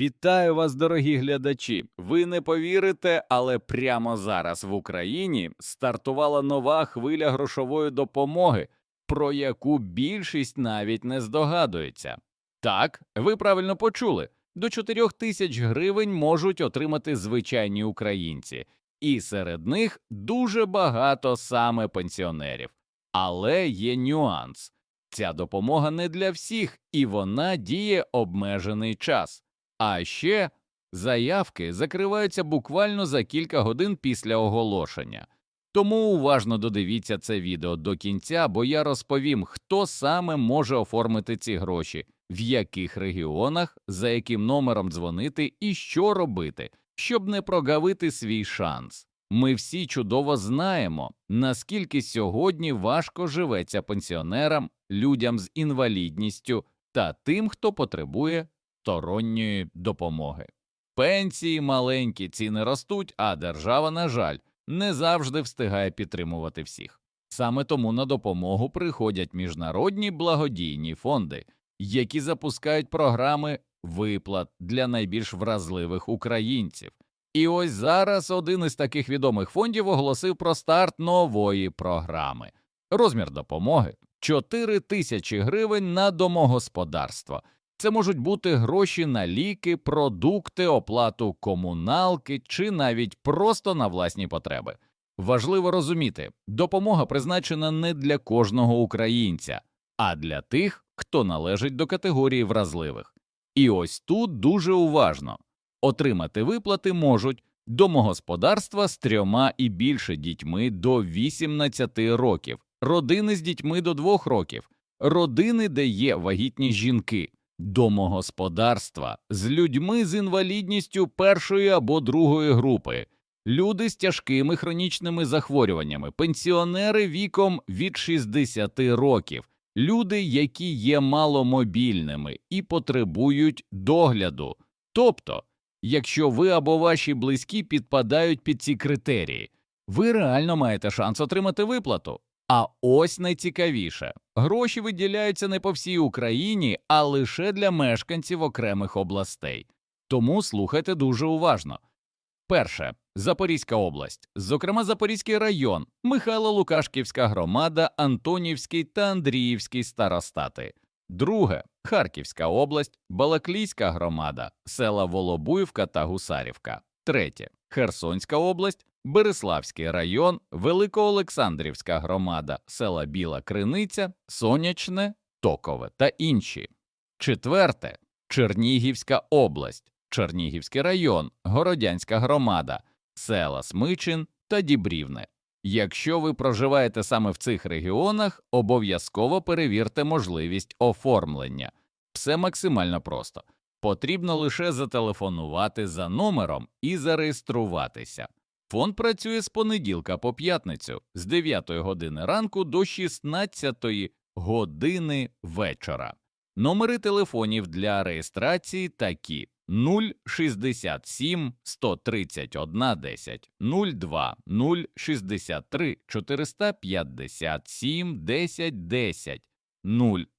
Вітаю вас, дорогі глядачі! Ви не повірите, але прямо зараз в Україні стартувала нова хвиля грошової допомоги, про яку більшість навіть не здогадується. Так, ви правильно почули. До 4 тисяч гривень можуть отримати звичайні українці, і серед них дуже багато саме пенсіонерів. Але є нюанс: ця допомога не для всіх, і вона діє обмежений час. А ще заявки закриваються буквально за кілька годин після оголошення. Тому уважно додивіться це відео до кінця, бо я розповім, хто саме може оформити ці гроші, в яких регіонах, за яким номером дзвонити і що робити, щоб не прогавити свій шанс. Ми всі чудово знаємо, наскільки сьогодні важко живеться пенсіонерам, людям з інвалідністю та тим, хто потребує сторонньої допомоги. Пенсії маленькі, ціни ростуть, а держава, на жаль, не завжди встигає підтримувати всіх. Саме тому на допомогу приходять міжнародні благодійні фонди, які запускають програми виплат для найбільш вразливих українців. І ось зараз один із таких відомих фондів оголосив про старт нової програми. Розмір допомоги 4 тисячі гривень на домогосподарство. Це можуть бути гроші на ліки, продукти, оплату комуналки чи навіть просто на власні потреби. Важливо розуміти, допомога призначена не для кожного українця, а для тих, хто належить до категорії вразливих. І ось тут дуже уважно отримати виплати можуть домогосподарства з трьома і більше дітьми до 18 років, родини з дітьми до 2 років, родини, де є вагітні жінки домогосподарства з людьми з інвалідністю першої або другої групи, люди з тяжкими хронічними захворюваннями, пенсіонери віком від 60 років, люди, які є маломобільними і потребують догляду. Тобто, якщо ви або ваші близькі підпадають під ці критерії, ви реально маєте шанс отримати виплату. А ось найцікавіше. Гроші виділяються не по всій Україні, а лише для мешканців окремих областей. Тому слухайте дуже уважно. Перше. Запорізька область, зокрема Запорізький район, Михайло-Лукашківська громада, Антонівський та Андріївський старостати. Друге. Харківська область, Балаклійська громада, села Волобуївка та Гусарівка. Третє. Херсонська область, Береславський район, Великоолександрівська громада, села Біла Криниця, Сонячне, Токове та інші. Четверте Чернігівська область, Чернігівський район, Городянська громада, села Смичин та Дібрівне. Якщо ви проживаєте саме в цих регіонах, обов'язково перевірте можливість оформлення. Все максимально просто. Потрібно лише зателефонувати за номером і зареєструватися. Фонд працює з понеділка по п'ятницю з 9 години ранку до 16 години вечора. Номери телефонів для реєстрації такі 067 131 10 02 063 457 10 10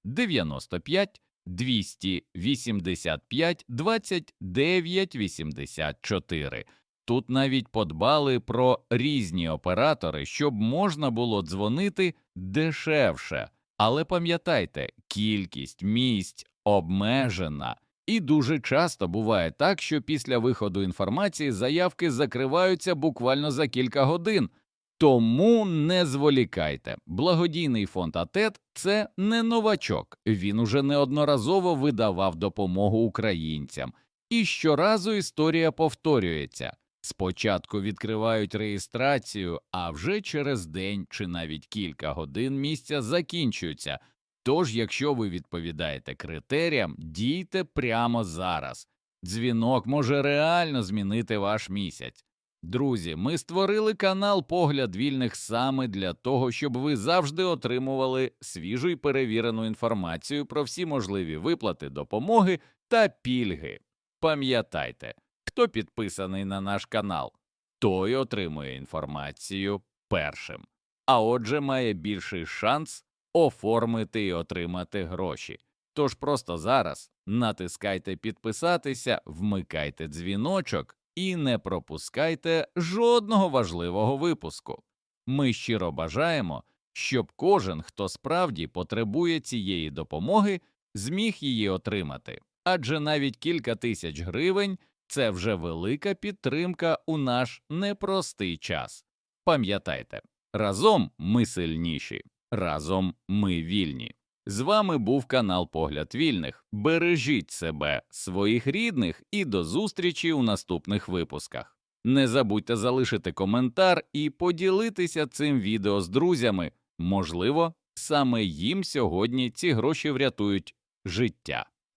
095 285 29 84. Тут навіть подбали про різні оператори, щоб можна було дзвонити дешевше. Але пам'ятайте, кількість місць обмежена, і дуже часто буває так, що після виходу інформації заявки закриваються буквально за кілька годин. Тому не зволікайте. Благодійний фонд АТЕТ це не новачок. Він уже неодноразово видавав допомогу українцям, і щоразу історія повторюється. Спочатку відкривають реєстрацію, а вже через день чи навіть кілька годин місця закінчуються. Тож, якщо ви відповідаєте критеріям, дійте прямо зараз. Дзвінок може реально змінити ваш місяць. Друзі, ми створили канал Погляд вільних саме для того, щоб ви завжди отримували свіжу і перевірену інформацію про всі можливі виплати допомоги та пільги. Пам'ятайте, хто підписаний на наш канал, той отримує інформацію першим, а отже, має більший шанс оформити і отримати гроші. Тож просто зараз натискайте підписатися, вмикайте дзвіночок і не пропускайте жодного важливого випуску. Ми щиро бажаємо, щоб кожен, хто справді потребує цієї допомоги, зміг її отримати, адже навіть кілька тисяч гривень це вже велика підтримка у наш непростий час. Пам'ятайте, разом ми сильніші, разом ми вільні. З вами був канал Погляд Вільних. Бережіть себе, своїх рідних і до зустрічі у наступних випусках. Не забудьте залишити коментар і поділитися цим відео з друзями. Можливо, саме їм сьогодні ці гроші врятують життя.